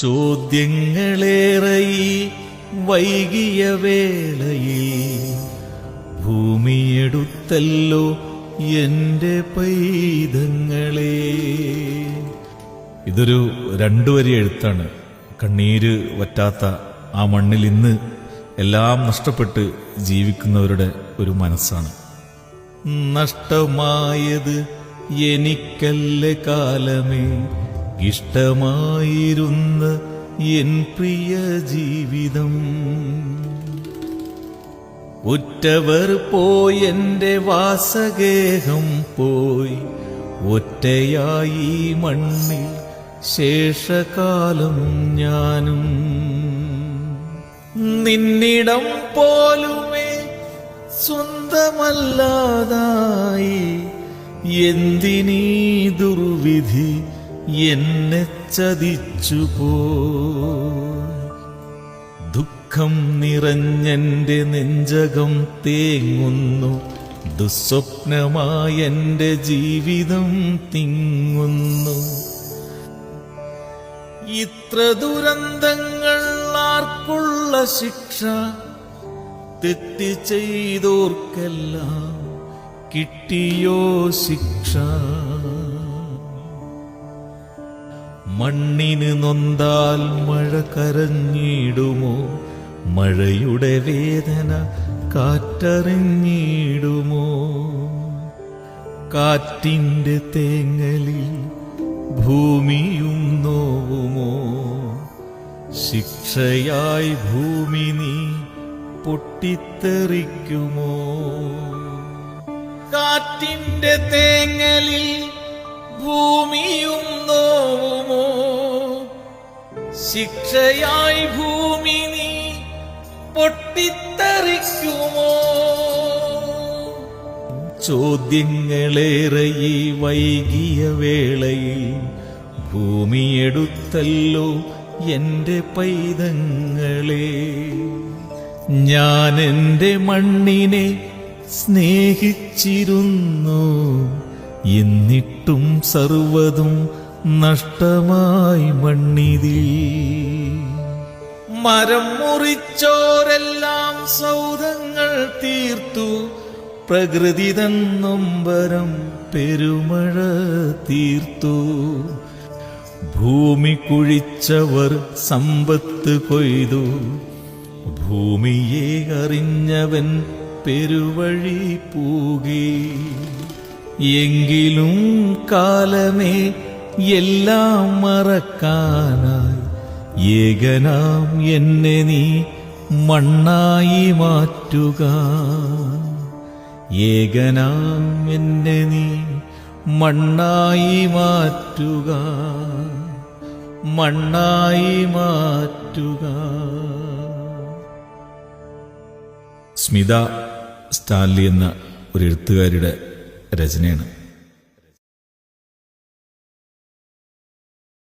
ചോദ്യങ്ങളേറെ വൈകിയ വേളയിൽ ഭൂമിയെടുത്തല്ലോ എന്റെ പൈതങ്ങളെ. ഇതൊരു രണ്ടു വരി എഴുത്താണ്. കണ്ണീര് വറ്റാത്ത ആ മണ്ണിൽ ഇന്ന് എല്ലാം നഷ്ടപ്പെട്ട് ജീവിക്കുന്നവരുടെ ഒരു മനസ്സാണ്. നഷ്ടമായത് എനിക്കല്ല കാലമേ. ഇഷ്ടമായിരുന്ന എൻ പ്രിയ ജീവിതം. ഉറ്റവർ പോയി എന്റെ വാസഗേഹം പോയി. ഒറ്റയായി മണ്ണിൽ ശേഷകാലം ഞാനും. നിന്നിടം പോലുമേ സ്വന്തമല്ലാതായി. എന്തിനീ ദുർവിധി എന്നെ ചതിച്ചു പോ ദുഃഖം നിറഞ്ഞെന്റെ നെഞ്ചകം തേങ്ങുന്നു. ദുസ്വപ്നമായെന്റെ ജീവിതം തിങ്ങുന്നു. ഇത്ര ദുരന്തങ്ങൾ ആർക്കുള്ള ശിക്ഷ? തെറ്റി ചെയ്തോർക്കെല്ലാം കിട്ടിയോ ശിക്ഷ? മണ്ണിന് നൊന്താൽ മഴ കരഞ്ഞിടുമോ? മഴയുടെ വേദന കാറ്ററിഞ്ഞിടുമോ? കാറ്റിന്റെ തേങ്ങലിൽ ഭൂമിയും നോവുമോ? ശിക്ഷയായി ഭൂമി നീ പൊട്ടിത്തെറിക്കുമോ? കാറ്റിന്റെ തേങ്ങലിൽ ഭൂമിയും ശിക്ഷയായി ഭൂമി നീ പൊട്ടിത്തെറിക്കുമോ? ചോദ്യങ്ങളേറെ ഈ വൈകിയ വേളയിൽ ഭൂമിയെടുത്തല്ലോ എന്റെ പൈതങ്ങളെ. ഞാൻ എന്റെ മണ്ണിനെ സ്നേഹിച്ചിരുന്നു എന്നിട്ടും സർവതും നഷ്ടമായി മണ്ണിതിൽ. മരം മുറിച്ചോരെല്ലാം സൗധങ്ങൾ തീർത്തു. പ്രകൃതി തന്നൊമ്പരം പെരുമഴ തീർത്തു. ഭൂമി കുഴിച്ചവർ സമ്പത്ത് കൊയ്തു. ഭൂമിയെ അറിഞ്ഞവൻ പെരുവഴി പൂകി. എങ്കിലും കാലമേ എല്ലാം മറക്കാനായി ഏകനാം എന്നെ നീ മണ്ണായി മാറ്റുക. ഏകനാം എന്നെ നീ മണ്ണായി മാറ്റുക. മണ്ണായി മാറ്റുക. സ്മിത സ്റ്റാലി എന്ന ഒരു എഴുത്തുകാരിയുടെ രചനയാണ്.